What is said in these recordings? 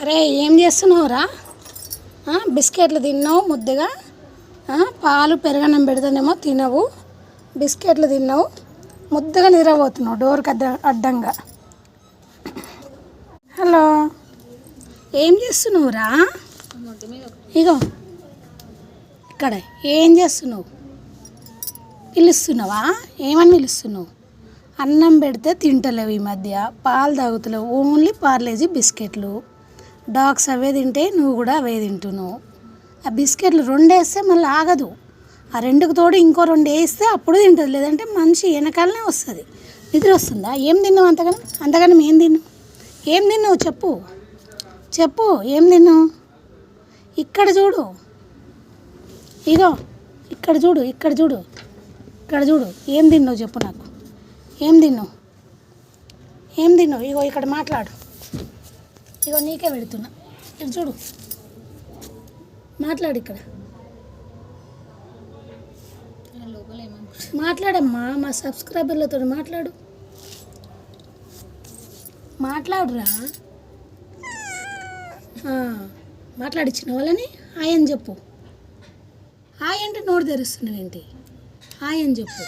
అరే ఏం చేస్తున్నావురా? బిస్కెట్లు తిన్నావు ముద్దగా? పాలు పెరగన్నం పెడతానేమో తినవు. బిస్కెట్లు తిన్నావు. ముద్దగా నిద్రపోతున్నావు డోర్కి అడ్డ అడ్డంగా. హలో. ఏం చేస్తున్నావురా? ఇగో. ఇక్కడ ఏం చేస్తున్నావు? పిలుస్తున్నావా? ఏమని పిలుస్తున్నావు? అన్నం పెడితే తింటలేవు ఈ మధ్య. పాలు తాగుతలేవు. ఓన్లీ పార్లేజీ బిస్కెట్లు. డాగ్స్ అవే తింటే నువ్వు కూడా అవే తింటున్నావు. ఆ బిస్కెట్లు రెండు వేస్తే మళ్ళీ ఆగదు. ఆ రెండుకు తోడు ఇంకో రెండు వేస్తే అప్పుడు తింటుంది. లేదంటే మనిషి వెనకాలనే వస్తుంది. నిద్ర వస్తుందా? ఏం తిన్నావు అంతగానం? అంతగానం ఏం తిన్నావు? ఏం తిన్నావు చెప్పు. చెప్పు ఏం తిన్నావు? ఇక్కడ చూడు. ఇగో ఇక్కడ చూడు ఇక్కడ చూడు. ఇక్కడ చూడు. ఏం తిన్నావు చెప్పు నాకు. ఏం తిన్నావు? ఏం తిన్నావు? ఇగో ఇక్కడ మాట్లాడు. ఇగో నీకే పెడుతున్నా. ఇక్కడ చూడు. మాట్లాడు ఇక్కడ. మాట్లాడమ్మా మా సబ్స్క్రైబర్లతో మాట్లాడు. మాట్లాడురా. మాట్లాడిచ్చిన వాళ్ళని. ఆయన అని చెప్పు. హాయ్ అంటే నోరు తెరుస్తున్నావు ఏంటి? హాయ్ అని చెప్పు.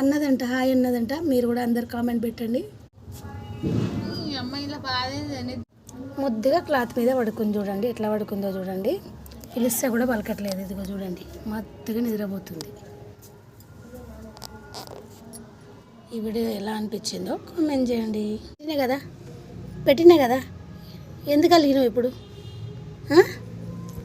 అన్నదంట హాయ్ అన్నదంట. మీరు కూడా అందరు కామెంట్ పెట్టండి. ముద్దుగా క్లాత్ మీద పడుకుంది చూడండి. ఎట్లా పడుకుందో చూడండి. పిలిస్తే కూడా పలకట్లేదు. ఇదిగో చూడండి. మత్తుగా నిద్రపోతుంది. ఈ వీడియో ఎలా అనిపించిందో కామెంట్ చేయండి. పెట్టినా కదా? పెట్టినా కదా? ఎందుకు అలిగినావు ఇప్పుడు?